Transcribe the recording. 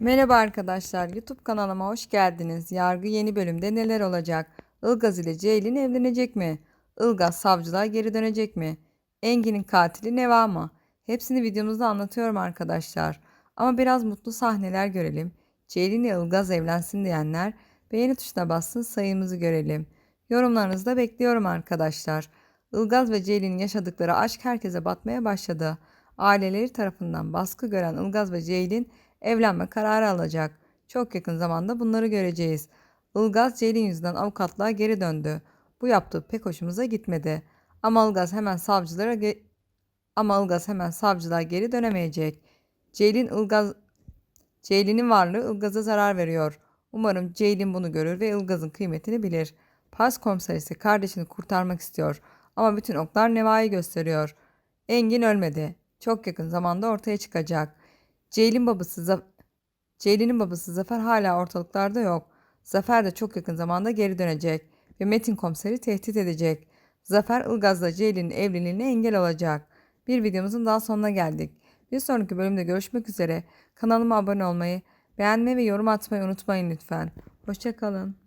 Merhaba arkadaşlar, YouTube kanalıma hoş geldiniz. Yargı yeni bölümde neler olacak? Ilgaz ile Ceylin evlenecek mi? Ilgaz savcılığa geri dönecek mi? Engin'in katili Neva mı? Hepsini videomuzda anlatıyorum arkadaşlar. Ama biraz mutlu sahneler görelim. Ceylin ile Ilgaz evlensin diyenler beğeni tuşuna bassın sayımızı görelim. Yorumlarınızı da bekliyorum arkadaşlar. Ilgaz ve Ceylin'in yaşadıkları aşk herkese batmaya başladı. Aileleri tarafından baskı gören Ilgaz ve Ceylin evlenme kararı alacak. Çok yakın zamanda bunları göreceğiz. Ilgaz Ceylin yüzünden avukatlığa geri döndü. Bu yaptığı pek hoşumuza gitmedi. Ama Ilgaz hemen savcılara ge- ama Ilgaz hemen savcılığa geri dönemeyecek. Ceylin Ilgaz Ceylin'in varlığı Ilgaz'a zarar veriyor. Umarım Ceylin bunu görür ve Ilgaz'ın kıymetini bilir. Pars komiser ise kardeşini kurtarmak istiyor. Ama bütün oklar Neva'yı gösteriyor. Engin ölmedi. Çok yakın zamanda ortaya çıkacak. Ceylin babası Za- Ceylin'in babası Zafer hala ortalıklarda yok. Zafer de çok yakın zamanda geri dönecek ve Metin komiseri tehdit edecek. Zafer Ilgaz'la Ceylin'in evliliğine engel olacak. Bir videomuzun daha sonuna geldik. Bir sonraki bölümde görüşmek üzere. Kanalıma abone olmayı, beğenmeyi ve yorum atmayı unutmayın lütfen. Hoşçakalın.